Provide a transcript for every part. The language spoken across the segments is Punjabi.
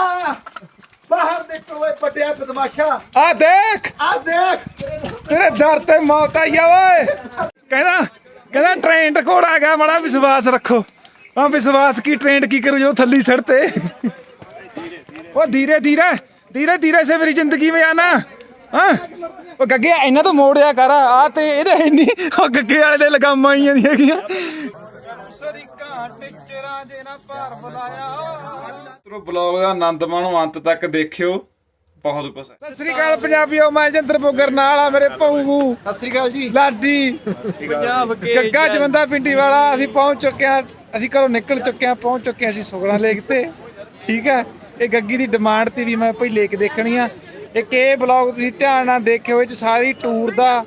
ਆ। ਬਾਹਰ ਨਿਕਲ ਓਏ ਵੱਡਿਆ ਬਦਮਾਸ਼ਾ। ਆ ਦੇਖ। ਆ ਦੇਖ। ਤੇਰੇ ਦਰ ਤੇ ਮੌਤ ਆਈ ਆ ਓਏ। ਕਹਿੰਦਾ ਕਹਿੰਦਾ ਟ੍ਰੇਨ ਟਕੋੜ ਆ ਗਿਆ ਬੜਾ ਵਿਸ਼ਵਾਸ ਰੱਖੋ। ਆ ਵਿਸ਼ਵਾਸ ਕੀ ਟ੍ਰੇਨ ਕੀ ਕਰੂ ਜੋ ਥੱਲੀ ਸੜ ਤੇ? ਉਹ ਧੀਰੇ ਧੀਰੇ ਧੀਰੇ ਧੀਰੇ ਸੇ ਮੇਰੀ ਜ਼ਿੰਦਗੀ ਮੇਂ ਆਣਾ। ਹਾਂ ਉਹ ਗੱਗੇ ਇਹਨਾਂ ਤੋਂ ਮੋੜਿਆ ਕਰ ਆ ਤੇ ਇਹਦੇ ਇੰਨੀ ਉਹ ਗੱਗੇ ਵਾਲੇ ਦੇ ਲਗਾਮਾਂ ਆਈਆਂ ਦੀਆਂ ਹੈਗੀਆਂ। ਟਿਚਰਾਂ ਜੇ ਨਾ ਭਾਰ ਬੁਲਾਇਆ ਤਰੋ ਬਲੌਗ ਦਾ ਆਨੰਦ ਮਾਣੋ ਅੰਤ ਤੱਕ ਦੇਖਿਓ। ਬਹੁਤ ਕੁਛ ਹੈ। ਸਤਿ ਸ੍ਰੀ ਅਕਾਲ ਪੰਜਾਬੀਓ ਮੈਂ ਜਿੰਦਰ ਬੋਗਰ ਨਾਲ ਆ ਮੇਰੇ ਭਊ। ਸਤਿ ਸ੍ਰੀ ਅਕਾਲ ਜੀ। ਲਾਡੀ। ਪੰਜਾਬ ਕੇ ਗੱਗਾ ਜਵੰਦਾ ਪਿੰਡੀ ਵਾਲਾ ਅਸੀਂ ਪਹੁੰਚ ਚੁੱਕੇ ਹਾਂ ਅਸੀਂ ਘਰੋਂ ਨਿਕਲ ਚੁੱਕੇ ਹਾਂ ਪਹੁੰਚ ਚੁੱਕੇ ਹਾਂ ਅਸੀਂ ਸੁਗਣਾ ਲੇਕ ਤੇ। ਠੀਕ ਹੈ? ਇਹ ਗੱਗੀ ਦੀ ਡਿਮਾਂਡ ਤੇ ਵੀ ਮੈਂ ਭਾਈ ਲੇਕ ਦੇਖਣੀ ਆ। ਇੱਕ ਇਹ ਬਲੌਗ ਤੁਸੀਂ ਧਿਆਨ ਨਾਲ ਦੇਖਿਓ ਇਹ ਚ ਸਾਰੀ ਟੂਰ ਦਾ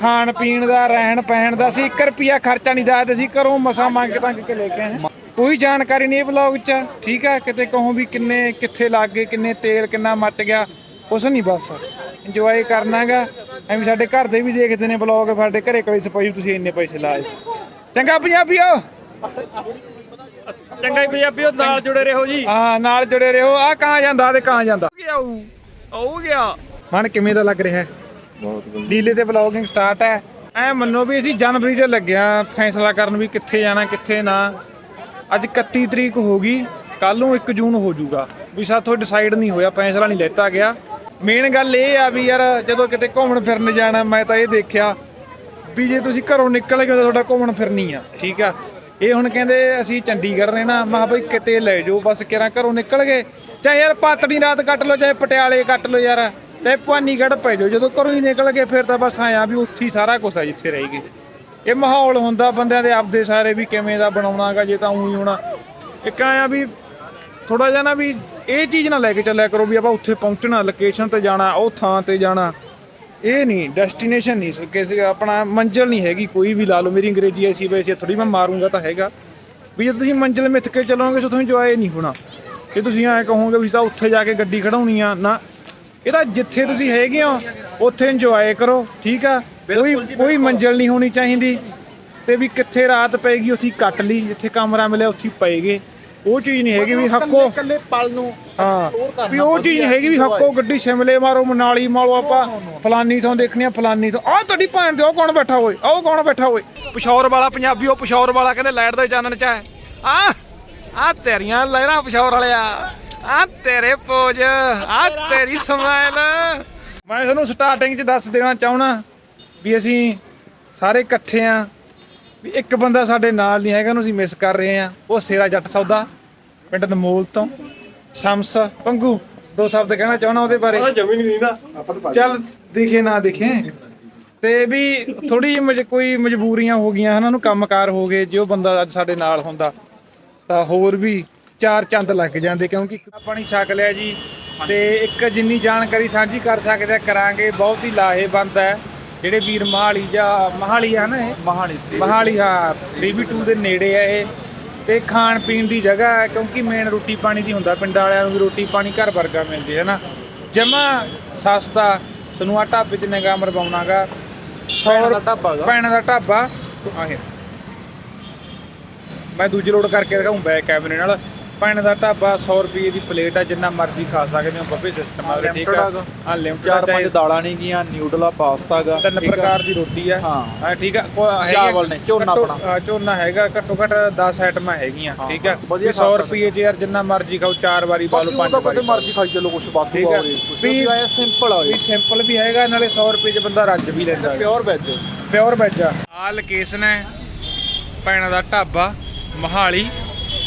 ਖਾਣ ਪੀਣ ਦਾ ਰਹਿਣ ਪਹਿਣ ਦਾ ਅਸੀਂ 1 ਰੁਪਿਆ ਖਰਚਾ ਨਹੀਂ ਦੱਸਦੇ ਅਸੀਂ ਘਰੋਂ ਮਸਾ ਮੰਗ ਤੰਗ ਕੇ ਲੈ ਕੇ ਆਏ। ਕੋਈ ਜਾਣਕਾਰੀ ਨਹੀਂ ਇਹ ਬਲੌਗ 'ਚ। ਠੀਕ ਹੈ ਕਿਤੇ ਕਹੋ ਵੀ ਕਿੰਨੇ ਕਿੱਥੇ ਲੱਗ ਗਏ ਕਿੰਨੇ ਤੇਲ ਕਿੰਨਾ ਮੱਚ ਗਿਆ ਉਸ ਨਹੀਂ ਬਸ। ਇੰਜੋਏ ਕਰਨਾਗਾ ਐਵੇਂ ਸਾਡੇ ਘਰ ਦੇ ਵੀ ਦੇਖਦੇ ਨੇ ਬਲੌਗ ਸਾਡੇ ਘਰੇ ਕੋਲੇ ਸਪਾਈ ਤੁਸੀਂ ਇੰਨੇ ਪੈਸੇ ਲਾਏ। ਚੰਗਾ ਪੰਜਾਬੀਓ! ਚੰਗਾ ਹੀ ਪੰਜਾਬੀਓ ਨਾਲ ਜੁੜੇ ਰਹੋ ਜੀ। ਹਾਂ ਨਾਲ ਜੁੜੇ ਰਹੋ। ਆ ਕਾਂ ਜਾਂਦਾ ਤੇ ਕਾਂ ਜਾਂਦਾ। ਆਉ ਆਉ ਗਿਆ। ਮਨ ਕਿਵੇਂ ਦਾ ਲੱਗ ਰਿਹਾ? ਹੈ ਡੀਲੇ ਤੇ ਵਲੌਗਿੰਗ ਸਟਾਰਟ ਹੈ। ਐ ਮੰਨੋ ਵੀ ਅਸੀਂ ਜਨਵਰੀ ਦੇ ਲੱਗਿਆ ਫੈਸਲਾ ਕਰਨ ਵੀ ਕਿੱਥੇ ਜਾਣਾ, ਕਿੱਥੇ ਨਾ। ਅੱਜ 31 ਤਰੀਕ ਹੋ ਗਈ ਕੱਲ ਨੂੰ 1 ਜੂਨ ਹੋ ਜਾਊਗਾ। ਵੀ ਸਾਥੋਂ ਡਿਸਾਈਡ ਨਹੀਂ ਹੋਇਆ, ਫੈਸਲਾ ਨਹੀਂ ਲੈਤਾ ਗਿਆ। ਮੇਨ ਗੱਲ ਇਹ ਆ ਵੀ ਯਾਰ, ਜਦੋਂ ਕਿਤੇ ਘੁੰਮਣ ਫਿਰਨ ਜਾਣਾ, ਮੈਂ ਤਾਂ ਇਹ ਦੇਖਿਆ ਵੀ ਜੇ ਤੁਸੀਂ ਘਰੋਂ ਨਿਕਲ ਗਏ ਤਾਂ ਤੁਹਾਡਾ ਘੁੰਮਣ ਫਿਰਨੀ ਆ, ਠੀਕ ਆ। ਇਹ ਹੁਣ ਕਹਿੰਦੇ ਅਸੀਂ ਚੰਡੀਗੜ੍ਹ ਰਹਿਣਾ, ਮੈਂ ਭਾਈ ਕਿਤੇ ਲੈ ਜਾਓ, ਬਸ ਕਿਰਾਂ ਘਰੋਂ ਨਿਕਲ ਗਏ। ਚਾਹੇ ਯਾਰ ਪਾਤੜੀ ਰਾਤ ਕੱਟ ਲਓ, ਚਾਹੇ ਪਟਿਆਲੇ ਕੱਟ ਲਓ ਯਾਰ। ਚਾਹੇ ਭਵਾਨੀਗੜ੍ਹ ਪੈ ਜਾਓ। ਜਦੋਂ ਘਰੋਂ ਹੀ ਨਿਕਲ ਗਏ, ਫਿਰ ਤਾਂ ਬਸ ਆਇਆ ਵੀ ਉੱਥੇ ਹੀ ਸਾਰਾ ਕੁਝ ਆ ਜਿੱਥੇ ਰਹੀ ਗਏ। ਇਹ ਮਾਹੌਲ ਹੁੰਦਾ ਬੰਦਿਆਂ ਦੇ ਆਪਦੇ ਸਾਰੇ ਵੀ ਕਿਵੇਂ ਦਾ ਬਣਾਉਣਾਗਾ, ਜੇ ਤਾਂ ਉਹੀ ਹੋਣਾ। ਇੱਕ ਆਇਆ ਵੀ ਥੋੜਾ ਜਿਹਾ ਨਾ ਵੀ ਇਹ ਚੀਜ਼ ਨਾ ਲੈ ਕੇ ਚੱਲਿਆ ਕਰੋ ਵੀ ਆਪਾਂ ਉੱਥੇ ਪਹੁੰਚਣਾ ਲੋਕੇਸ਼ਨ ਤੇ ਜਾਣਾ, ਉਹ ਥਾਂ ਤੇ ਜਾਣਾ। ਇਹ ਨਹੀਂ ਡੈਸਟੀਨੇਸ਼ਨ ਨਹੀਂ ਕਿਸੇ ਆਪਣਾ ਮੰਜ਼ਿਲ ਨਹੀਂ ਹੈਗੀ, ਕੋਈ ਵੀ ਲਾ ਲਓ। ਮੇਰੀ ਅੰਗਰੇਜ਼ੀ ਐਸੀ ਵੈਸੀ ਥੋੜੀ ਮੈਂ ਮਾਰੂੰਗਾ ਤਾਂ ਹੈਗਾ। ਵੀ ਜੇ ਤੁਸੀਂ ਮੰਜ਼ਿਲ ਮਿੱਥ ਕੇ ਚੱਲੋਗੇ, ਤਾਂ ਤੁਹਾਨੂੰ ਇੰਜੋਏ ਨਹੀਂ ਹੋਣਾ। ਜੇ ਤੁਸੀਂ ਐਂ ਕਹੋਗੇ ਵੀ ਤਾਂ ਉੱਥੇ ਜਾ ਕੇ ਗੱਡੀ ਖੜਾਉਣੀ ਆ, ਨਾ ਇਹ ਤਾਂ ਜਿੱਥੇ ਤੁਸੀਂ ਹੈਗੇ ਹੋ ਉੱਥੇ ਇੰਜੋਏ ਕਰੋ ਠੀਕ ਆ? ਕੋਈ ਕੋਈ ਮੰਜ਼ਿਲ ਨਹੀਂ ਹੋਣੀ ਚਾਹੀਦੀ। ਤੇ ਵੀ ਕਿੱਥੇ ਰਾਤ ਪਏਗੀ ਉੱਥੇ ਕੱਟ ਲਈ ਜਿੱਥੇ ਕਮਰਾ ਮਿਲਿਆ ਉੱਥੇ ਪਏਗੇ। ਉਹ ਚੀਜ਼ ਨਹੀਂ ਹੈਗੀ ਵੀ ਹੱਕੋ। ਕੱਲੇ ਪਲ ਨੂੰ ਹਾਂ। ਵੀ ਉਹ ਚੀਜ਼ ਹੈਗੀ ਵੀ ਹੱਕੋ ਗੱਡੀ ਸ਼ਿਮਲੇ ਮਾਰੋ ਮਨਾਲੀ ਮਾਰੋ ਆਪਾਂ ਫਲਾਨੀ ਤੋਂ ਦੇਖਣੀ ਆ ਫਲਾਨੀ ਤੋਂ ਆਹ ਤੁਹਾਡੀ ਭੈਣ ਦੇ ਉਹ ਕੌਣ ਬੈਠਾ ਓਏ ਆਹ ਉਹ ਕੌਣ ਬੈਠਾ ਓਏ ਪਿਸ਼ੌਰ ਵਾਲਾ ਪੰਜਾਬੀ ਉਹ ਪਿਸ਼ੌਰ ਵਾਲਾ ਕਹਿੰਦੇ ਲਾਈਟ ਦੇ ਚਾਨਣ ਚ ਹੈ। ਆ ਆ ਤੇਰੀਆਂ ਲਹਿਰਾਂ ਪਿਸ਼ੌਰ ਵਾਲਿਆ। ਆ ਤੇਰੇ ਪੋਜ ਆ ਤੇਰੀ ਸਮਾਈਲ ਮੈਂ ਤੁਹਾਨੂੰ ਸਟਾਰਟਿੰਗ 'ਚ ਦੱਸ ਦੇਣਾ ਚਾਹਣਾ ਵੀ ਅਸੀਂ ਸਾਰੇ ਇਕੱਠੇ ਆ ਵੀ ਇੱਕ ਬੰਦਾ ਸਾਡੇ ਨਾਲ ਨਹੀਂ ਹੈਗਾ ਉਹਨੂੰ ਅਸੀਂ ਮਿਸ ਕਰ ਰਹੇ ਆ। ਉਹ ਸੇਰਾ ਜੱਟ ਸੌਦਾ ਪਿੰਡ ਨਮੋਲ ਤੋਂ। ਸ਼ਮਸ ਪੰਗੂ ਦੋ ਸ਼ਬਦ ਕਹਿਣਾ ਚਾਹਣਾ ਉਹਦੇ ਬਾਰੇ। ਜਮੀ ਨਹੀਂ ਦਿੰਦਾ ਚੱਲ ਦਿਖੇ ਨਾ ਦਿਖੇ। ਤੇ ਵੀ ਥੋੜੀ ਜਿਹੀ ਕੋਈ ਮਜਬੂਰੀਆਂ ਹੋ ਗਈਆਂ ਉਹਨਾਂ ਨੂੰ ਕੰਮਕਾਰ ਹੋ ਗਏ ਜੇ ਉਹ ਬੰਦਾ ਅੱਜ ਸਾਡੇ ਨਾਲ ਹੁੰਦਾ ਤਾਂ ਹੋਰ ਵੀ ਚਾਰ ਚੰਦ ਲੱਗ ਜਾਂਦੇ ਕਿਉਂਕਿ ਪਾਣੀ ਛਕ ਲਿਆ ਜੀ ਤੇ ਇੱਕ ਜਿੰਨੀ ਜਾਣਕਾਰੀ ਸਾਂਝੀ ਕਰ ਸਕਦੇ ਆ ਕਰਾਂਗੇ ਬਹੁਤ ਹੀ ਲਾਹੇਵੰਦ ਹੈ। ਜਿਹੜੇ ਵੀਰ ਮਹਾਲੀ ਜਾਂ ਮਹਾਲੀ ਆ ਨਾ ਇਹ? ਮਹਾਲੀ ਮਹਾਲੀ ਹਾਂ 3v2 ਦੇ ਨੇੜੇ ਆ ਇਹ। ਤੇ ਖਾਣ ਪੀਣ ਦੀ ਜਗ੍ਹਾ ਹੈ ਕਿਉਂਕਿ ਮੇਨ ਰੋਟੀ ਪਾਣੀ ਦੀ ਹੁੰਦਾ ਪਿੰਡਾਂ ਵਾਲਿਆਂ ਨੂੰ ਵੀ ਰੋਟੀ ਪਾਣੀ ਘਰ ਵਰਗਾ ਮਿਲਦੀ ਹੈ ਨਾ। ਜਮਾ ਸਸਤਾ ਤੁਹਾਨੂੰ ਆ ਢਾਬੇ 'ਚ ਨਿਗਾਹ ਮਰਵਾਉਣਾਗਾ। 100 ਭੈਣਾਂ ਦਾ ਢਾਬਾ। ਭੈਣਾਂ ਦਾ ਢਾਬਾ। ਆਹੇ ਮੈਂ ਦੂਜੀ ਲੋਡ ਕਰਕੇ ਦਿਖਾਉਂ ਬੈਕ ਕੈਮਰੇ ਨਾਲ। ਭੈਣਾਂ ਦਾ ਢਾਬਾ 100 ਰੁਪਏ ਦੀ ਪਲੇਟ ਆ ਜਿੰਨਾ ਮਰਜ਼ੀ ਖਾ ਸਕਦੇ ਹੋ ਬੱਬੇ ਸਿਸਟਮ ਆ ਠੀਕ ਆ? ਹਾਂ ਲਿਮਟਡ ਚਾਰ ਪੰਜ ਦਾਲਾਂ ਨਹੀਂ ਗੀਆਂ ਨਿਊਡਲਾ ਪਾਸਤਾ ਗਾ ਤਿੰਨ? ਪ੍ਰਕਾਰ ਦੀ ਰੋਟੀ ਆ। ਹਾਂ। ਠੀਕ ਆ ਚਾਵਲ ਨੇ, ਝੋਨਾ ਆਪਣਾ। ਝੋਨਾ ਹੈਗਾ ਘੱਟੋ ਘੱਟ 10 ਆਈਟਮਾਂ ਹੈਗੀਆਂ ਠੀਕ ਆ? ਵਧੀਆ 100 ਖਾ ਰੁਪਏ ਚ ਯਾਰ ਜਿੰਨਾ ਮਰਜ਼ੀ ਖਾਓ ਚਾਰ ਵਾਰੀ ਬਾਕੀ ਪੰਜ ਵਾਰੀ ਕਦੇ ਮਰਜ਼ੀ ਖਾਈ ਚੱਲੋ ਕੁਛ ਬਾਕੀ ਕੁਛ ਵੀ- ਵੀ ਆਇਆ ਸਿੰਪਲ ਆ ਵੀ ਸਿੰਪਲ ਵੀ ਹੈਗਾ ਨਾਲੇ 100 ਰੁਪਏ ਚ ਬੰਦਾ ਰੱਜ ਵੀ ਲੈਂਦਾ। ਪਿਓਰ ਵੈਜ ਪਿਓਰ ਵੈਜ ਆ। ਆ ਲੋਕੇਸ਼ਨ ਹੈ ਭੈਣਾਂ ਦਾ ਢਾਬਾ ਮਹਾਲੀ।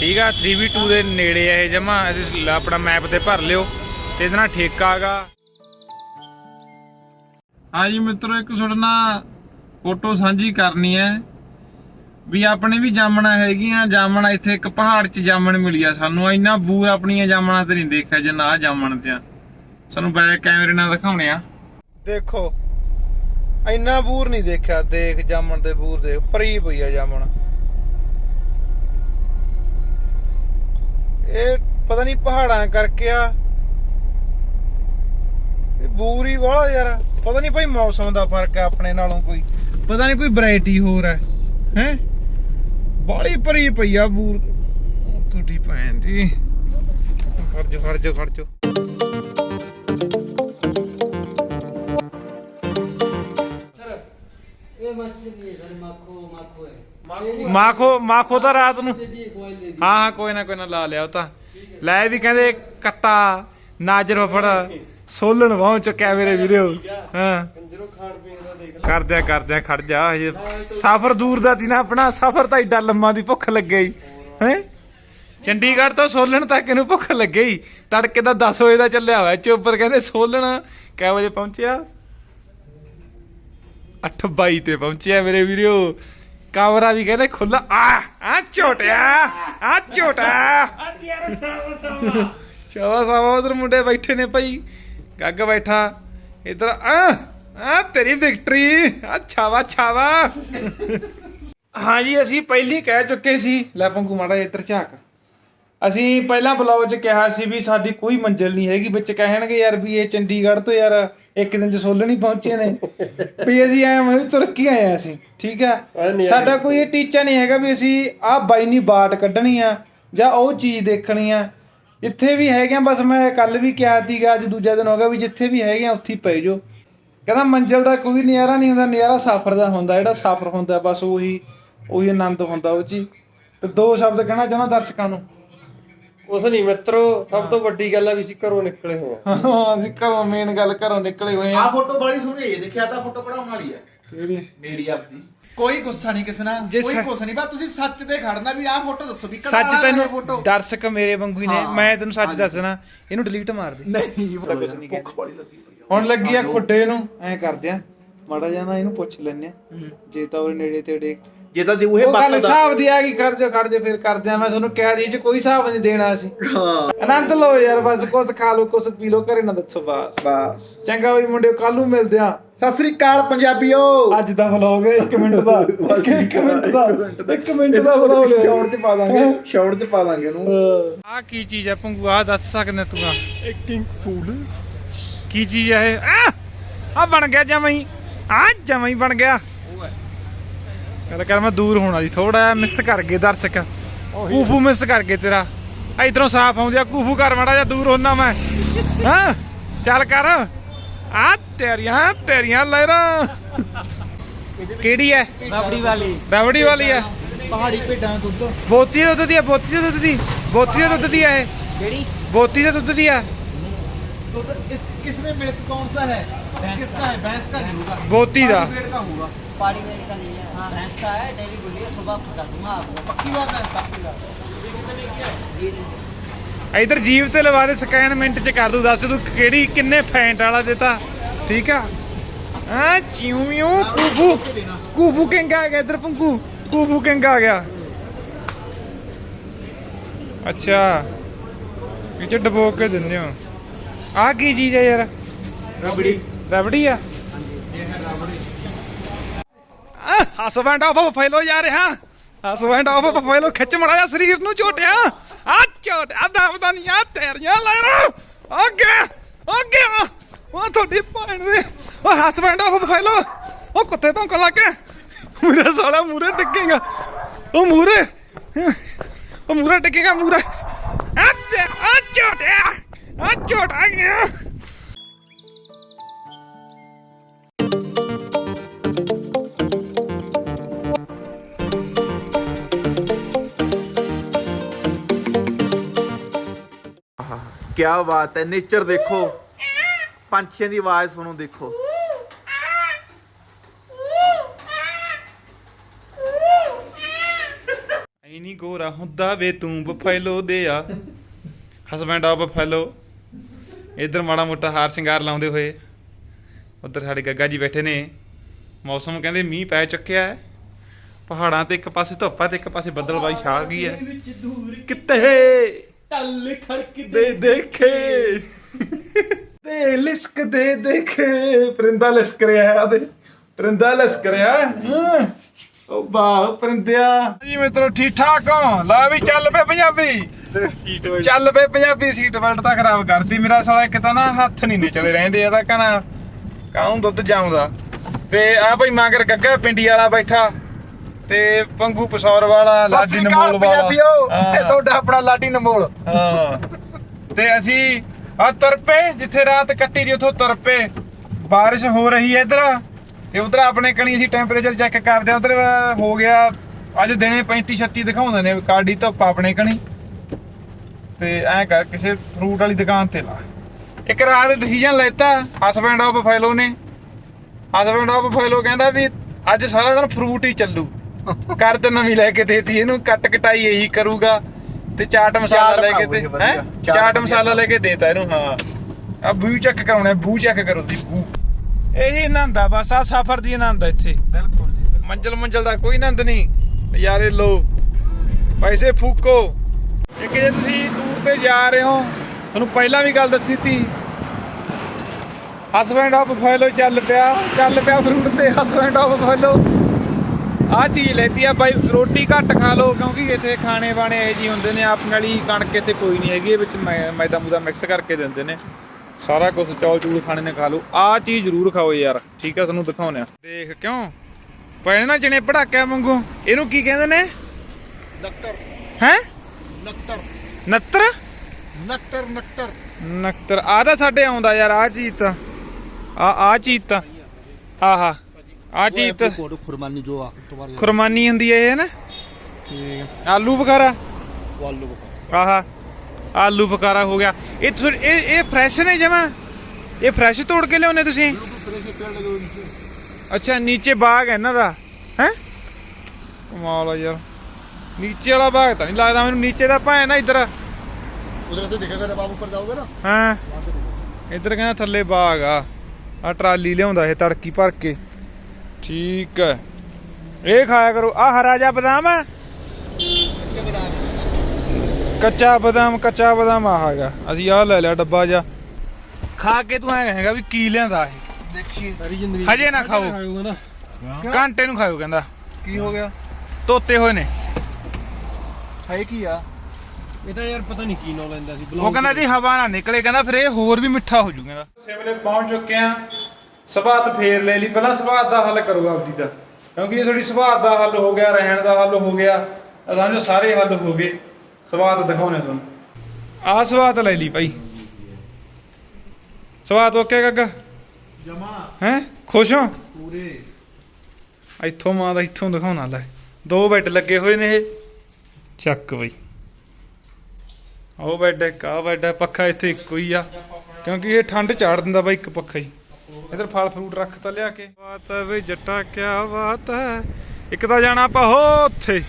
ਠੀਕ ਆ 3v2 ਦੇ ਨੇੜੇ ਆ ਇਹ ਜਮਾ ਅਸੀਂ ਆਪਣਾ ਮੈਪ ਤੇ ਭਰ ਲਿਓ ਤੇ ਇਹਦੇ ਠੇਕਾ ਹੈਗਾ ਹਾਂਜੀ ਮਿੱਤਰੋ ਇੱਕ ਤੁਹਾਡੇ ਨਾਲ ਫੋਟੋ ਸਾਂਝੀ ਕਰਨੀ ਹੈ ਵੀ ਆਪਣੇ ਵੀ ਜਾਮਣਾ ਹੈਗੀਆਂ ਜਾਮਣਾ ਇੱਥੇ ਇੱਕ ਪਹਾੜ 'ਚ ਜਾਮਣ ਮਿਲੀ ਆ ਸਾਨੂੰ। ਇੰਨਾ ਬੂਰ ਆਪਣੀਆਂ ਜਾਮਣਾ ਤੇ ਨਹੀਂ ਦੇਖਿਆ ਜਿੰਨਾ ਆ ਜਾਮਣ ਤੇ ਆ। ਸਾਨੂੰ ਬੈਕ ਕੈਮਰੇ ਨਾਲ ਦਿਖਾਉਣੇ ਆ। ਦੇਖੋ ਇੰਨਾ ਬੂਰ ਨਹੀਂ ਦੇਖਿਆ ਦੇਖ ਜਾਮਣ ਦੇ ਬੂਰ ਦੇਖ ਭਰੀ ਪਈ ਆ ਜਾਮਣ। ਇਹ ਪਤਾ ਨਹੀਂ ਪਹਾੜਾਂ ਕਰਕੇ ਆ। ਇਹ ਬੂਰ ਹੀ ਵਾਲਾ ਯਾਰ। ਪਤਾ ਨਹੀਂ ਭਾਈ ਮੌਸਮ ਦਾ ਫ਼ਰਕ ਹੈ ਆਪਣੇ ਨਾਲੋਂ ਕੋਈ। ਪਤਾ ਨਹੀਂ ਕੋਈ ਵੈਰਾਈਟੀ ਹੋਰ ਹੈ ਹੈ? ਬਾਲੀ ਭਰੀ ਪਈ ਆ ਬੂਰ। ਟੁੱਟੀ ਭੈਣ ਦੀ। ਖੜ ਜਾ ਤੇ ਮੱਛੀ ਵੀ ਸਰ ਮਾਖੋ ਮਾਖੋ ਤਾਂ ਰਾਤ ਨੂੰ। ਹਾਂ। ਹਾਂ ਕੋਈ ਨਾ ਕੋਈ ਨਾ ਲਾ ਲਿਆ ਉਹ ਤਾਂ। ਲੈ ਵੀ ਕਹਿੰਦੇ ਕੱਟਾ ਨਾਜਰ ਫੜ ਸੋਲਣ ਵਾਹ ਚੁੱਕਿਆ ਮੇਰੇ ਵੀਰੋ। ਹਾਂ। ਕਰਦੇ ਆ ਕਰਦੇ ਆ ਖੜ ਜਾ ਹਜੇ ਸਫ਼ਰ ਦੂਰ ਦਾ ਦਿਨ ਆਪਣਾ ਸਫ਼ਰ ਤਾਂ ਏਡਾ ਲੰਮਾ ਦੀ ਭੁੱਖ ਲੱਗੇ ਹੀ ਹੈ? ਚੰਡੀਗੜ੍ਹ ਤੋਂ ਸੋਲਣ ਤੱਕ ਇਹਨੂੰ ਭੁੱਖ ਲੱਗੇ ਹੀ ਤੜਕੇ ਦਾ 10 ਵਜੇ ਦਾ ਚੱਲਿਆ ਹੋਇਆ ਚੋਪਰ ਕਹਿੰਦੇ ਸੋਲਣ ਕਿੰਨੇ ਵਜੇ ਪਹੁੰਚਿਆ? 8:22 ਤੇ ਪਹੁੰਚਿਆ ਮੇਰੇ ਵੀਰੋ। ਕਮਰਾ ਵੀ ਕਹਿੰਦੇ ਖੁੱਲਾ ਆ ਆ ਝੋਟਿਆ, ਆ ਝੋਟਾ। ਸ਼ਾਬਾਸ਼ ਆਵਾ ਉਧਰ ਮੁੰਡੇ ਬੈਠੇ ਨੇ ਭਾਈ। ਗੱਗ ਬੈਠਾ। ਇਧਰ, ਆ ਆ ਤੇਰੀ ਵਿਕਟਰੀ ਆ ਛਾਵਾ ਛਾਵਾ। ਹਾਂਜੀ, ਅਸੀਂ ਪਹਿਲੀ ਕਹਿ ਚੁੱਕੇ ਸੀ, ਲੈ ਪੰਗੂ ਮਾੜਾ ਇੱਧਰ ਝਾਕ। ਅਸੀਂ ਪਹਿਲਾਂ ਬਲੌਗ 'ਚ ਕਿਹਾ ਸੀ ਵੀ ਸਾਡੀ ਕੋਈ ਮੰਜ਼ਿਲ ਨਹੀਂ ਹੈਗੀ, ਵਿੱਚ ਕਹਿਣਗੇ ਯਾਰ ਵੀ ਇਹ ਚੰਡੀਗੜ੍ਹ ਤੋਂ ਯਾਰ ਇੱਕ ਦਿਨ 'ਚ ਸੋਲਣ ਹੀ ਪਹੁੰਚੇ ਨੇ। ਵੀ ਅਸੀਂ ਐ ਮਤਲਬ ਤੁਰਕੀ ਆਏ ਆ ਅਸੀਂ ਠੀਕ ਆ ਸਾਡਾ ਕੋਈ ਇਹ ਟੀਚਾ ਨਹੀਂ ਹੈਗਾ ਵੀ ਅਸੀਂ ਆਹ ਬਾਈ ਨਹੀਂ ਬਾਟ ਕੱਢਣੀ ਆ ਜਾਂ ਉਹ ਚੀਜ਼ ਦੇਖਣੀ ਆ। ਜਿੱਥੇ ਵੀ ਹੈਗੇ ਆ ਬਸ ਮੈਂ ਕੱਲ ਵੀ ਕਿਹਾ ਸੀਗਾ ਅੱਜ ਦੂਜਾ ਦਿਨ ਹੋ ਗਿਆ ਵੀ ਜਿੱਥੇ ਵੀ ਹੈਗੇ ਆ ਉੱਥੇ ਹੀ ਪੈ ਜਾਓ ਕਹਿੰਦਾ ਮੰਜ਼ਿਲ ਦਾ ਕੋਈ ਨਜ਼ਾਰਾ ਨਹੀਂ ਹੁੰਦਾ ਨਜ਼ਾਰਾ ਸਫ਼ਰ ਦਾ ਹੁੰਦਾ ਜਿਹੜਾ ਸਫ਼ਰ ਹੁੰਦਾ ਬਸ ਉਹੀ ਉਹੀ ਆਨੰਦ ਹੁੰਦਾ ਉਹ 'ਚ ਹੀ। ਤੇ ਦੋ ਸ਼ਬਦ ਕਹਿਣਾ ਚਾਹੁੰਦਾ ਦਰਸ਼ਕਾਂ ਨੂੰ। ਉਸ ਨਹੀਂ ਮਿੱਤਰੋ ਸਭ ਤੋਂ ਵੱਡੀ ਗੱਲ ਆ ਵੀ ਅਸੀਂ ਘਰੋਂ ਨਿਕਲੇ ਹੋਏ ਆ। ਹਾਂ ਅਸੀਂ ਘਰੋਂ ਮੇਨ ਗੱਲ ਘਰੋਂ ਨਿਕਲੇ ਹੋਏ ਆ। ਆ ਫੋਟੋ ਬੜੀ ਸੋਹਣੀ ਹੈ ਦੇਖਿਆ ਤਾਂ ਫੋਟੋ ਕਢਾਉਣ ਵਾਲੀ ਹੈ ਕਿਹੜੀ? ਮੇਰੀ ਆਪਦੀ। ਕੋਈ ਗੁੱਸਾ ਨਹੀਂ ਕਿਸੇ ਨਾਲ ਕੋਈ ਸੱਚ- ਗੁੱਸਾ ਨਹੀਂ ਬਸ ਤੁਸੀਂ ਸੱਚ ਤੇ ਖੜਨਾ ਵੀ ਆਹ ਫੋਟੋ ਦੱਸੋ ਵੀ ਸੱਚ ਕਢਾਉਣਾ ਹੈ ਤੈਨੂੰ ਫੋਟੋ ਦਰਸ਼ਕ ਮੇਰੇ ਵਾਂਗੂ ਹੀ ਨੇ। ਮੈਂ ਤੈਨੂੰ ਸੱਚ ਹਾਂਜੀ। ਦੱਸਣਾ ਇਹਨੂੰ ਡਿਲੀਟ ਮਾਰ ਦੇ। ਨਹੀਂ ਤਾਂ ਕੁਛ ਨਹੀਂ ਆ। ਹੁਣ ਲੱਗੀ ਆ ਖੁੱਡੇ ਨੂੰ ਐ ਕਰਦੇ ਆ। ਮਾੜਾ ਜਿਹਾ ਨਾ ਇਹਨੂੰ ਪੁੱਛ ਲੈਨੇ ਆ। ਜੇ ਤਾਂ ਉਹ ਨੇੜੇ ਤੇੜੇ ਜੇ ਤਾਂ ਉਹੇ ਉਹ ਗੱਲ ਬੱਤ ਦਾ ਹਿਸਾਬ ਦੀ ਆ ਗਈ ਖੜ ਜਾ ਖੜ ਜਾ ਫਿਰ ਕਰਦੇ ਆ। ਮੈਂ ਤੁਹਾਨੂੰ ਕਹਿ ਦੀ ਚ ਕੋਈ ਹਿਸਾਬ ਨਹੀਂ ਦੇਣਾ ਸੀ ਹਾਂ। ਆਨੰਦ ਲਓ ਯਾਰ ਬਸ ਕੁਛ ਖਾ ਲਓ ਕੁਛ ਪੀ ਲਓ ਘਰੇ ਨਾ ਦੱਸੋ ਬਸ। ਬਸ। ਚੰਗਾ ਬਈ ਮੁੰਡਿਓ ਕੱਲ ਨੂੰ ਮਿਲਦੇ ਆ ਸਤਿ ਸ੍ਰੀ ਅਕਾਲ ਪੰਜਾਬੀਓ। ਅੱਜ ਦਾ ਵਲੌਗ 1 ਮਿੰਟ ਦਾ। 1 ਮਿੰਟ ਦਾ 1 ਮਿੰਟ ਦਾ। ਵਲੌਗ ਸ਼ਾਰਟ ਚ ਪਾ ਦਾਂਗੇ ਸ਼ਾਰਟ ਚ ਪਾ ਦਾਂਗੇ ਉਹਨੂੰ। ਆ ਕੀ ਚੀਜ਼ ਹੈ ਪੰਗੂ? ਆ ਦੱਸ ਸਕਦਾ ਤੂੰ ਆ। ਇੱਕ ਕਿੰਗ ਫੂਲ ਕੀ ਚੀਜ਼ ਹੈ ਇਹ? ਆ ਆ ਬਣ ਗਿਆ ਜਮਾਂ ਹੀ ਆ ਜਮਾਂ ਹੀ ਬਣ ਗਿਆ। ਕਹਿੰਦਾ ਕਰ ਮੈਂ ਦੂਰ ਹੋਣਾ ਜੀ ਥੋੜਾ ਮਿਸ ਕਰ ਗਏ ਦਰਸ਼ਕ। ਕੂਫੂ ਮਿਸ ਕਰ ਗਏ ਤੇਰਾ। ਇਧਰੋਂ ਸਾਫ਼ ਆਉਂਦੀ ਆ ਕੂਫੂ ਕਰ ਮੜਾ ਜਾਂ ਦੂਰ ਹੋਣਾ ਮੈਂ। ਹਾਂ? ਚੱਲ ਕਰ। ਆ ਤੇਰੀਆਂ ਤੇਰੀਆਂ ਲਹਿਰਾਂ। ਕਿਹੜੀ ਹੈ ਬਾਵੜੀ ਵਾਲੀ। ਬਾਵੜੀ ਵਾਲੀ ਹੈ ਪਹਾੜੀ ਭੇਡਾਂ ਦਾ ਦੁੱਧ। ਬੋਤੀ ਦਾ ਦੁੱਧ ਦੀ ਹੈ ਬੋਤੀ ਦਾ ਦੁੱਧ ਦੀ। ਬੋਤੀ ਦਾ ਦੁੱਧ ਦੀ ਹੈ ਕਿਹੜੀ? ਬੋਤੀ ਦਾ ਦੁੱਧ ਦੀ ਹੈ ਦੁੱਧ ਇਸ ਕਿਸ ਵਿੱਚ ਮਿਲਕ ਕੌਣ ਸਾ ਹੈ? ਕਿਸ ਦਾ ਹੈ? ਭੈਂਸ ਦਾ ਨਹੀਂ ਹੋਗਾ ਬੋਤੀ ਦਾ। ਹੋਗਾ भेड़ का होगा पहाड़ी वेरी का नहीं है हाँ भैंस का है डेली बोलिए सुबह बता दूंगा आपको पक्की बात है पक्की बात ये ਇਧਰ ਜੀਵ ਤੇ ਲਵਾ ਦੇ ਸਕੈਨ ਮਿੰਟ ਚ ਕਰ ਦੂ ਦੱਸ ਤੂੰ ਕਿਹੜੀ ਕਿੰਨੇ ਫੈਂਟ ਵਾਲਾ ਦਿੱਤਾ ਠੀਕ ਆ ਆ ਚਿਉ ਮਿਉ ਕੂਫੂ ਕੂਫੂ ਕਿੰਗ ਆ ਗਿਆ ਇਧਰ ਪੰਕੂ ਕੂਫੂ ਕਿੰਗ ਆ ਗਿਆ ਅੱਛਾ ਇਹ ਚ ਡਬੋ ਕੇ ਦਿੰਦੇ ਹੋ ਆ ਕੀ ਚੀਜ਼ ਹੈ ਯਾਰ रबड़ी ਰਬੜੀ ਆ ਹਸਬੈਂਡ ਆਫ ਫੈਲੋ ਜਾ ਰਿਹਾ। ਹਸਬੈਂਡ ਆਫ ਫੈਲੋ ਖਿੱਚ ਮੜਾ ਜਾ ਸਰੀਰ ਨੂੰ ਝੋਟਿਆ। ਆ ਝੋਟਿਆ ਦਬਦਾ ਨਹੀਂ ਆ ਤੇਰੀਆਂ ਲੈਣਾ ਅੱਗੇ ਅੱਗੇ ਉਹ ਤੁਹਾਡੀ ਭੈਣ ਦੇ। ਉਹ ਹਸਬੈਂਡ ਆਫ ਫੈਲੋ ਉਹ ਕੁੱਤੇ ਭੌਂਕਣ ਲੱਗ ਗਏ ਮੇਰਾ ਸਾਲਾ ਮੂਰੇ ਟਿੱਕੇਗਾ ਉਹ ਮੂਰੇ ਉਹ ਮੂਰੇ ਟਿੱਕੇਗਾ ਮੂਰੇ ਆ ਝੋਟਿਆ, ਆ ਝੋਟਾ ਗਿਆ। ਕੀ ਬਾਤ ਹੈ ਨੇਚਰ ਦੇਖੋ। ਪੰਛੀਆਂ ਦੀ ਆਵਾਜ਼ ਸੁਣੋ, ਦੇਖੋ। ਐ ਗੋਰਾ ਹੁੰਦਾ ਵੇ, ਤੂੰ ਬਫੈਲੋ ਦੇ ਆ ਹਸਬੈਂਡ ਆ ਬਫੈਲੋ ਇਧਰ ਮਾੜਾ ਮੋਟਾ ਹਾਰ ਸ਼ਿੰਗਾਰ ਲਾਉਂਦੇ ਹੋਏ। ਉਧਰ ਸਾਡੇ ਗੱਗਾ ਜੀ ਬੈਠੇ ਨੇ। ਮੌਸਮ ਕਹਿੰਦੇ ਮੀਂਹ ਪੈ ਚੁੱਕਿਆ ਹੈ। ਪਹਾੜਾਂ ਤੇ ਇੱਕ ਪਾਸੇ ਧੁੱਪ ਹੈ ਤੇ ਇੱਕ ਪਾਸੇ ਬੱਦਲਬਾਈ ਛਾ ਗਈ ਹੈ। ਕਿੱਥੇ? ਟੱਲ ਖੜਕ ਦੇ ਦੇਖੇ। ਤੇ ਲਿਸਕ ਦੇ ਦੇਖੇ। ਪਰਿੰਦਾ ਲਿਸਕ ਰਿਹਾ ਹੈ ਤੇ ਪਰਿੰਦਾ ਲਿਸਕ ਰਿਹਾ ਹੈ। ਹਾਂ। ਉਹ ਪਰਿੰਦਿਆ। ਜੀ ਮਿੱਤਰੋ ਠੀਕ ਠਾਕ ਹੋ? ਲਾ ਵੀ ਚੱਲ ਪਏ ਪੰਜਾਬੀ। ਸੀਟ ਚੱਲ ਪਏ ਪੰਜਾਬੀ ਸੀਟ ਬੈਲਟ ਤਾਂ ਖਰਾਬ ਕਰਤੀ। ਮੇਰਾ ਸਾਲਾ ਇੱਕ ਤਾਂ ਨਾ ਹੱਥ ਨਹੀਂ ਨਿਚਲੇ ਰਹਿੰਦੇ ਇਹਦਾ ਕਹਣਾ ਕਾਹਨੂੰ ਦੁੱਧ ਜਾਉਂਦਾ? ਤੇ ਆ ਭਾਈ ਮਗਰ ਗੱਗਾ ਪਿੰਡੀ ਵਾਲਾ ਬੈਠਾ। ਤੇ ਪੰਗੂ ਪਸੌਰ ਵਾਲਾ ਲਾਡੀ ਨਮੋਲ ਵਾਲਾ। ਇਹ ਤੁਹਾਡਾ ਆਪਣਾ ਲਾਡੀ ਨਮੋਲ। ਹਾਂ। ਤੇ ਅਸੀਂ ਆ ਤੁਰ ਪਏ ਜਿੱਥੇ ਰਾਤ ਕੱਟੀ ਦੀ ਉੱਥੋਂ ਤੁਰ ਪਏ। ਬਾਰਿਸ਼ ਹੋ ਰਹੀ ਹੈ ਇੱਧਰ। ਤੇ ਉਧਰ ਆਪਣੇ ਕਣੀ ਅਸੀਂ ਟੈਂਪਰੇਚਰ ਚੈੱਕ ਕਰਦੇ ਆ ਉਧਰ ਹੋ ਗਿਆ ਅੱਜ ਦਿਨੇ 35 36 ਦਿਖਾਉਂਦੇ ਨੇ। ਕਾਡੀ ਧੁੱਪ ਆਪਣੇ ਕਣੀ। ਤੇ ਐਂ ਕਰ ਕਿਸੇ ਫਰੂਟ ਵਾਲੀ ਦੁਕਾਨ ਤੇ ਲਾ। ਇੱਕ ਰਾਤ ਡਿਸੀਜਨ ਲੈਤਾ ਹਸਬੈਂਡ ਆਫ ਫੈਲੋ ਨੇ। ਹਸਬੈਂਡ ਆਫ ਫੈਲੋ ਕਹਿੰਦਾ ਵੀ ਅੱਜ ਸਾਰਾ ਦਿਨ ਫਰੂਟ ਹੀ ਚੱਲੂ। ਕਰ ਤੇ ਨਵੀਂ ਲੈ ਕੇ ਦੇਤੀ ਇਹਨੂੰ ਕੱਟ ਕਟਾਈ ਇਹੀ ਕਰੂਗਾ ਤੇ ਚਾਟ ਮਸਾਲਾ ਲੈ ਕੇ ਤੇ ਹੈ? ਚਾਟ ਮਸਾਲਾ ਲੈ ਕੇ ਦੇਤਾ ਇਹਨੂੰ ਹਾਂ। ਆ ਬੂ ਚੈੱਕ ਕਰਾਉਣਾ ਬੂ ਚੈੱਕ ਕਰੋ ਤੁਸੀਂ ਬੂ ਇਹੀ ਆਨੰਦ ਆ ਬਸ ਆ ਸਫ਼ਰ ਦੀ ਆਨੰਦ ਆ ਇੱਥੇ। ਬਿਲਕੁਲ ਜੀ ਮੰਜ਼ਲ ਮੰਜ਼ਲ ਦਾ ਕੋਈ ਆਨੰਦ ਨਹੀਂ। ਨਜ਼ਾਰੇ ਲਓ। ਪੈਸੇ ਫੂਕੋ। ਇੱਕ ਜੇ ਤੁਸੀਂ ਟੂਰ ਤੇ ਜਾ ਰਹੇ ਹੋ ਤੁਹਾਨੂੰ ਪਹਿਲਾਂ ਵੀ ਗੱਲ ਦੱਸੀ ਤੀ। ਹਸਬੈਂਡ ਆਫ ਫੈਲੋ ਚੱਲ ਪਿਆ ਚੱਲ ਪਿਆ ਫਰੂਟ ਤੇ ਹਸਬੈਂਡ ਆਫ ਫੈਲੋ ਆ ਚੀਜ਼ ਲੈਤੀ ਆ ਬਾਈ ਰੋਟੀ ਘੱਟ ਖਾ ਲਓ ਕਿਉਂਕਿ ਇੱਥੇ ਖਾਣੇ ਬਾਣੇ ਇਹ ਜੀ ਹੁੰਦੇ ਨੇ ਆਪਣੇ ਵਾਲੀ ਕਣਕ ਇੱਥੇ ਕੋਈ ਨਹੀਂ ਹੈਗੀ ਇਹ ਵਿੱਚ ਮੈਦਾ ਮੂਦਾ ਮਿਕਸ ਕਰਕੇ ਦਿੰਦੇ ਨੇ। ਸਾਰਾ ਕੁਝ ਚੌਲ ਚੂਲ ਖਾਣੇ ਨੇ ਖਾ ਲਓ। ਆ ਚੀਜ਼ ਜ਼ਰੂਰ ਖਾਓ ਯਾਰ ਠੀਕ ਆ ਤੁਹਾਨੂੰ ਦਿਖਾਉਂਦੇ ਆ। ਦੇਖ ਕਿਉਂ? ਨਾ ਜਣੇ ਪੜਾਕਿਆ ਵਾਂਗੂ। ਇਹਨੂੰ ਕੀ ਕਹਿੰਦੇ ਨੇ? ਨਕਟਰ ਹੈ? ਨਕਟਰ ਨੱਤਰ? ਨਕਟਰ ਨਕਟਰ ਨਕਤਰ ਆ ਤਾਂ ਸਾਡੇ ਆਉਂਦਾ ਯਾਰ ਆ ਚੀਜ਼ ਤਾਂ। ਆ ਆ ਚੀਜ਼ ਤਾਂ। ਆਹਾ। ਆ ਚੀਜ਼ ਤਾਂ ਕੋਡ ਖੁਰਮਾਨੀ ਜੋ ਆ ਤੁਹਾਡੇ ਖੁਰਮਾਨੀ ਹੁੰਦੀ ਹੈ ਇਹ ਨਾ? ਠੀਕ। ਆਲੂ ਬੁਖਾਰਾ? ਵਾਲੂ ਆਹਾ ਆਲੂ ਬੁਖਾਰਾ ਹੋ ਗਿਆ। ਇਹ ਥੋੜ੍ਹੀ- ਇਹ ਇਹ ਫਰੈਸ਼ ਨੇ ਜਮਾ? ਇਹ ਫਰੈਸ਼ ਤੋੜ ਕੇ ਲਿਆਉਨੇ ਤੁਸੀਂ? ਅੱਛਾ ਨੀਚੇ ਬਾਗ ਹੈ ਇਹਨਾਂ ਦਾ। ਹੈ? ਕਮਾਲ ਆ ਯਾਰ। ਨੀਚੇ ਵਾਲਾ ਬਾਗ ਤਾਂ ਨਹੀਂ ਲੱਗਦਾ ਮੈਨੂੰ। ਨੀਚੇ ਦਾ ਭਾਂ ਨਾ ਇੱਧਰ। ਉਧਰ ਸੇ ਦੇਖੇਗਾ ਜਬ ਆਪ ਉੱਪਰ ਜਾਓਗੇ ਨਾ? ਹਾਂ। ਇੱਧਰ ਕਹਿੰਦਾ ਥੱਲੇ ਬਾਗ ਆ। ਆ ਟਰਾਲੀ ਲਿਆਉਂਦਾ ਇਹ ਤੜਕੀ ਭਰ ਕੇ। ਠੀਕ ਹੈ। ਇਹ ਖਾਇਆ ਕਰੋ। ਆ ਹਰਾ ਜਿਹਾ ਬਦਾਮ ਆ ਕੱਚੇ ਬਦਾਮ। ਕੱਚਾ ਬਦਾਮ ਆ ਹੈਗਾ। ਅਸੀਂ ਆਹ ਲੈ ਲਿਆ ਡੱਬਾ ਜਿਹਾ। ਖਾ ਕੇ ਤੂੰ ਐ ਕਹੇਗਾ ਵੀ ਕੀ ਲਿਆਂਦਾ ਇਹ? ਦੇਖੀਏ ਸਾਰੀ ਜ਼ਿੰਦਗੀ ਹਜੇ ਨਾ ਖਾਓ। ਘੰਟੇ ਨੂੰ। ਖਾਓ ਕਹਿੰਦਾ। ਕੀ ਹੋ ਗਿਆ? ਤੋਤੇ ਹੋਏ ਨੇ। ਹੈ ਕੀ ਆ? ਇਹ ਤਾਂ ਯਾਰ ਪਤਾ ਨਹੀਂ ਕੀ ਨਾਂ ਲੈਂਦਾ ਸੀ। ਉਹ ਕਹਿੰਦਾ ਜੀ ਹਵਾ ਨਾ ਨਿਕਲੇ। ਕਹਿੰਦਾ ਫਿਰ ਇਹ ਹੋਰ ਵੀ ਮਿੱਠਾ ਹੋ ਜੂ ਕਹਿੰਦਾ। ਸਿਮਲੇ ਪਹੁੰਚ ਚੁੱਕੇ ਆ ਸਵਾਤ ਫੇਰ ਲੈ ਲਈ ਪਹਿਲਾਂ ਸਵਾਤ ਦਾ ਹੱਲ ਕਰੂਗਾ ਆਪਦੀ ਦਾ। ਕਿਉਂਕਿ ਇਹ ਥੋੜੀ ਸਵਾਤ ਦਾ ਹੱਲ ਹੋ ਗਿਆ ਰਹਿਣ ਦਾ ਹੱਲ ਹੋ ਗਿਆ ਸਮਝੋ ਸਾਰੇ ਹੱਲ ਹੋ ਗਏ। ਸਵਾਤ ਦਿਖਾਉਣੇ ਤੁਹਾਨੂੰ। ਆ ਸਵਾਤ ਲੈ ਲਈ ਭਾਈ। ਸਵਾਤ ਓਕੇ ਗੱਗਾ ਜਮਾ। ਹੈ? ਖੁਸ਼ ਹੋ? ਪੂਰੇ। ਇੱਥੋਂ ਮਾਂ ਦਾ ਇੱਥੋਂ ਦਿਖਾਉਣਾ ਲੈ। ਦੋ ਬੈੱਡ ਲੱਗੇ ਹੋਏ ਨੇ ਇਹ। ਚੱਕ ਬਈ। ਉਹ ਬੈੱਡ ਇੱਕ ਆ ਬੈੱਡ ਹੈ ਪੱਖਾ ਇੱਥੇ ਇੱਕੋ ਹੀ ਆ। ਕਿਉਂਕਿ ਇਹ ਠੰਡ ਝਾੜ ਦਿੰਦਾ ਬਾਈ ਇੱਕ ਪੱਖਾ ਹੀ। ਇਧਰ ਫਲ ਫਰੂਟ ਰੱਖ ਤਾ ਲਿਆ ਕੇ। ਬਾਤ ਹੈ ਬਈ ਜੱਟਾ ਕਿਆ ਬਾਤ ਹੈ। ਇੱਕ ਤਾਂ ਜਾਣਾ ਆਪਾਂ ਹੋ ਉੱਥੇ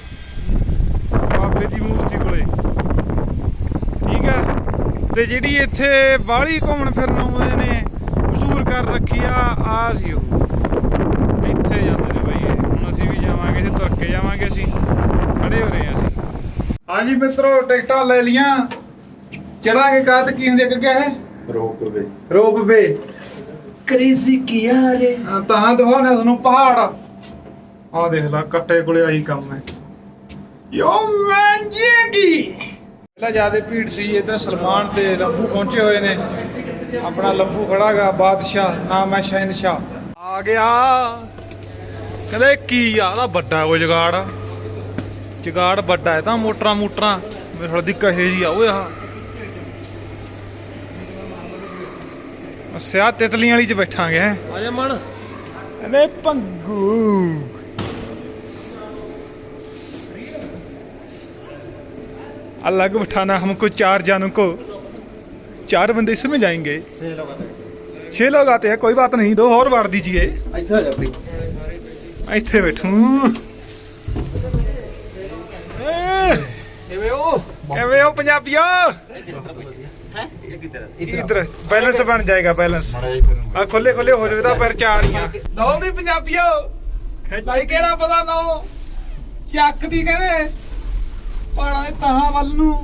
ਬਾਬੇ ਦੀ ਮੂਰਤੀ ਕੋਲੇ। ਠੀਕ ਹੈ? ਤੇ ਜਿਹੜੀ ਇੱਥੇ ਬਾਹਲੀ ਘੁੰਮਣ ਫਿਰਨ ਆਉਂਦੇ ਨੇ ਮਸ਼ਹੂਰ ਕਰ ਰੱਖੀ ਆ ਆ ਸੀ ਉਹ। ਇੱਥੇ ਜਾਂਦੇ ਨੇ ਬਾਈ ਹੁਣ ਅਸੀਂ ਵੀ ਜਾਵਾਂਗੇ ਅਸੀਂ ਤੁਰ ਕੇ ਜਾਵਾਂਗੇ ਅਸੀਂ। ਖੜੇ ਹੋ ਰਹੇ ਹਾਂ ਅਸੀਂ। ਹਾਂਜੀ ਮਿੱਤਰੋ ਟਿਕਟਾਂ ਲੈ ਲੀਆਂ ਚੜਾਂਗੇ ਕਾਤ ਕੀ ਹੁੰਦੀ ਅੱਗੇ ਹੈ ਵੇ ਰੋਪ ਵੇ ਕ੍ਰੇਜ਼ੀ ਕੀ ਰੇ ਤਾਂ ਦਿਖਾਉਣਾ ਤੁਹਾਨੂੰ ਪਹਾੜ। ਆ ਦੇਖ ਲੈ, ਕੱਟੇ ਕੋਲੇ ਆਹੀ ਕੰਮ ਹੈ। ਯੋ ਮੈਨ ਜੀਗੀ ਪਹਿਲਾਂ ਜ਼ਿਆਦਾ ਭੀੜ ਸੀ, ਇੱਧਰ ਸਲਮਾਨ ਤੇ ਲੰਬੂ ਪਹੁੰਚੇ ਹੋਏ ਨੇ। ਆਪਣਾ ਲੰਬੂ ਖੜਾਗਾ, ਬਾਦਸ਼ਾਹ, ਨਾਮ ਹੈ ਸ਼ਹਿਨਸ਼ਾਹ ਆ ਗਿਆ। ਕਹਿੰਦੇ ਕੀ ਆ ਉਹਦਾ ਵੱਡਾ ਕੋਈ ਜਗਾੜ ਜਗਾੜ ਵੱਡਾ ਹੈ ਤਾਂ ਮੋਟਰਾਂ ਮੋਟਰਾਂ ਮੇਰੇ ਖਿਆਲ ਕਹੇ ਜੀ ਆ, ਓਏ ਆ ਸਿਆ ਤਿਤਲੀਆਂ ਵਾਲੀ ਚ ਬੈਠਾਂਗੇ ਹੈਂ। ਆ ਜਾ ਮਣ अरे पंगू अलग बिठाना हमको चार जानों को चार बंदे इसमें जाएंगे ਸੇ ਲਗਾ ਦੇ छह लोग आते हैं कोई बात नहीं दो और बांट दीजिए ਇੱਥੇ ਆ ਜਾ ਬਈ ਇੱਥੇ ਬੈਠੂ ਕਿਵੇਂ ਉਹ ਕਿਵੇਂ ਹੋ ਪੰਜਾਬੀਓ ਕਿੱਧਰ ਇਧਰ ਬੈਲੈਂਸ ਬਣ ਜਾਏਗਾ ਬੈਲੈਂਸ ਆ ਖੁੱਲੇ ਖੁੱਲੇ ਹੋ ਜਾਵੇ ਤਾਂ ਪੈਰ ਚਾਰ ਹੀ ਆ ਦੋ ਵੀ ਪੰਜਾਬੀਓ ਲਾਈ ਕਿਹੜਾ ਪਤਾ ਨਾ ਚੱਕ ਦੀ ਕਹਿੰਦੇ ਪਹਾੜਾਂ ਦੇ ਤਾਹਾਂ ਵੱਲ ਨੂੰ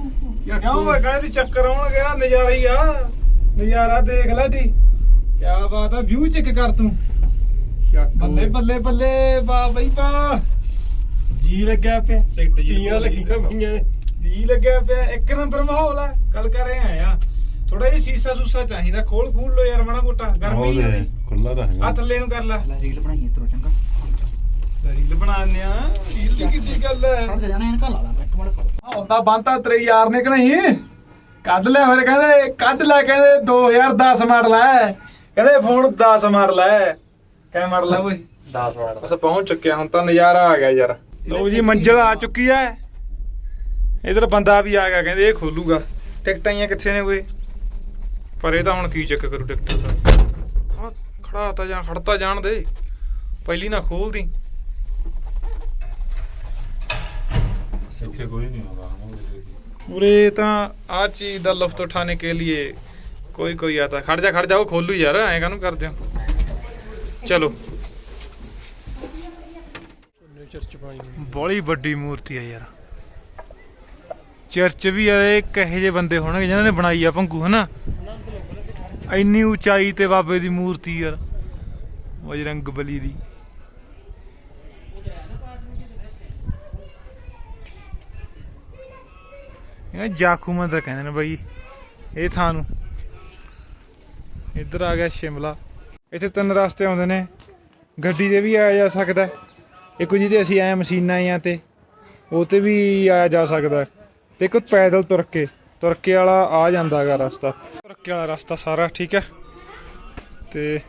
ਕਿਉਂ ਵਾ ਕਹਿੰਦੇ ਦੀ ਚੱਕਰ ਆਉਣਗੇ ਆ ਨਜ਼ਾਰਾ ਹੀ ਆ। ਨਜ਼ਾਰਾ ਦੇਖ ਲੈ ਢੀ। ਕੀ ਬਾਤ ਆ ਵਿਊ ਚੈੱਕ ਕਰ ਤੂੰ। ਬੱਲੇ ਬੱਲੇ ਬੱਲੇ ਵਾਹ ਬਈ ਵਾਹ। ਜੀ ਲੱਗਿਆ ਪਿਆ। ਟਿਕਟ ਤੀਆਂ ਲੱਗੀਆਂ ਪਈਆਂ ਨੇ। ਜੀ ਲੱਗਿਆ ਪਿਆ ਇੱਕ ਨੰਬਰ ਮਾਹੌਲ ਆ। ਕੱਲ ਕਰੇ ਆ। ਥੋੜਾ ਜਿਹਾ ਸੀਸਾ ਸੂਸਾ ਚਾਹੀਦਾ ਖੋਲ ਖੂਲ ਲੋ ਯਾਰ ਮਾੜਾ ਮੋਟਾ ਗਰਮੀ ਆ। ਖੁੱਲਾ ਤਾਂ ਆ ਥੱਲੇ ਨੂੰ ਕਰ ਲੈ। ਰੀਲ ਬਣਾਈਏ ਤਰੋ ਚੰਗਾ। ਰੀਲ ਬਣਾਉਂਦੇ ਆ। ਰੀਲ ਦੀ ਕਿੱਡੀ ਗੱਲ ਹੈ ਜਾ ਜਾਣਾ ਇਹਨਾਂ ਲਾ ਲਾ ਇੱਕ ਮਿੰਟ ਖੜ ਆਉਂਦਾ ਬੰਤਾ ਤੇਰੇ ਯਾਰ ਨੇ ਕਿ ਨਹੀਂ? ਕੱਢ ਲੈ ਫਿਰ ਕਹਿੰਦੇ ਕੱਢ ਲੈ ਕਹਿੰਦੇ 2010 ਮਾਡਲ ਹੈ ਕਹਿੰਦੇ ਫੋਨ 10 ਮਾਡਲ ਹੈ ਕਿਵੇਂ ਮਾਡਲ ਹੈ ਓਏ 10 ਮਿੰਟ ਬਸ ਪਹੁੰਚ ਚੁੱਕਿਆ ਹੁਣ ਤਾਂ ਨਜ਼ਾਰਾ ਆ ਗਿਆ ਯਾਰ। ਲਓ ਜੀ ਮੰਜ਼ਿਲ ਆ ਚੁੱਕੀ ਹੈ ਇਧਰ ਬੰਦਾ ਵੀ ਆ ਗਿਆ ਕਹਿੰਦੇ ਇਹ ਖੋਲੂਗਾ। ਟਿਕਟਾਂ ਆਈਆਂ ਕਿੱਥੇ ਨੇ ਕੋਈ? ਪਰ ਇਹ ਤਾਂ ਹੁਣ ਕੀ ਚੈੱਕ ਕਰੂ ਟਿਕਟਾਂ ਦਾ? ਆਹ ਖੜਾ ਤਾਂ ਜਾਂ ਖੜਤਾ ਜਾਣ ਦੇ। ਪਹਿਲੀ ਨਾ ਖੋਲਦੀ ਇੱਥੇ ਕੋਈ ਨਹੀਂ ਆਉਂਦਾ ਉਰੇ ਤਾਂ ਆ ਚੀਜ਼ ਦਾ ਲੁਫਤ ਉਠਾਣੇ ਕੇ ਲਈ ਕੋਈ ਕੋਈ ਆਤਾ ਖੜ ਜਾ ਖੜ ਜਾ ਉਹ ਖੋਲੂ ਯਾਰ ਐਂ ਕਾਹਨੂੰ ਕਰਦੇ ਹੋ? ਚਲੋ। ਬੜੀ ਵੱਡੀ ਮੂਰਤੀ ਆ ਯਾਰ। ਚਰਚ ਵੀ ਯਾਰ ਇਹ ਕਹੇ ਜਿਹੇ ਬੰਦੇ ਹੋਣਗੇ ਜਿਨ੍ਹਾਂ ਨੇ ਬਣਾਈ ਆ ਭੰਗੂ ਹਨਾ? ਇੰਨੀ ਉਚਾਈ ਤੇ ਬਾਬੇ ਦੀ ਮੂਰਤੀ ਯਾਰ, ਬਜਰੰਗ ਬਲੀ ਦੀ। ਇਹ ਜਾਖੂ ਮੰਦਰ ਕਹਿੰਦੇ ਨੇ ਬਾਈ, ਇਹ ਥਾਂ ਨੂੰ। ਇੱਧਰ ਆ ਗਿਆ ਸ਼ਿਮਲਾ। ਇੱਥੇ ਤਿੰਨ ਰਸਤੇ ਆਉਂਦੇ ਨੇ। ਗੱਡੀ ਤੇ ਵੀ ਆਇਆ ਜਾ ਸਕਦਾ ਇੱਕ ਜਿਹਦੇ ਅਸੀਂ ਆਏ ਮਸ਼ੀਨਾਂ ਆਈਆਂ ਤੇ, ਉਹ ਤੇ ਵੀ ਆਇਆ ਜਾ ਸਕਦਾ ਤੇ ਇੱਕ ਪੈਦਲ ਤੁਰ ਕੇ। ਤੁਰਕੇ ਵਾਲਾ ਆ ਜਾਂਦਾਗਾ ਰਸਤਾ। ਤੁਰਕੇ ਵਾਲਾ ਰਸਤਾ ਸਾਰਾ ਠੀਕ ਹੈ? ਤੇ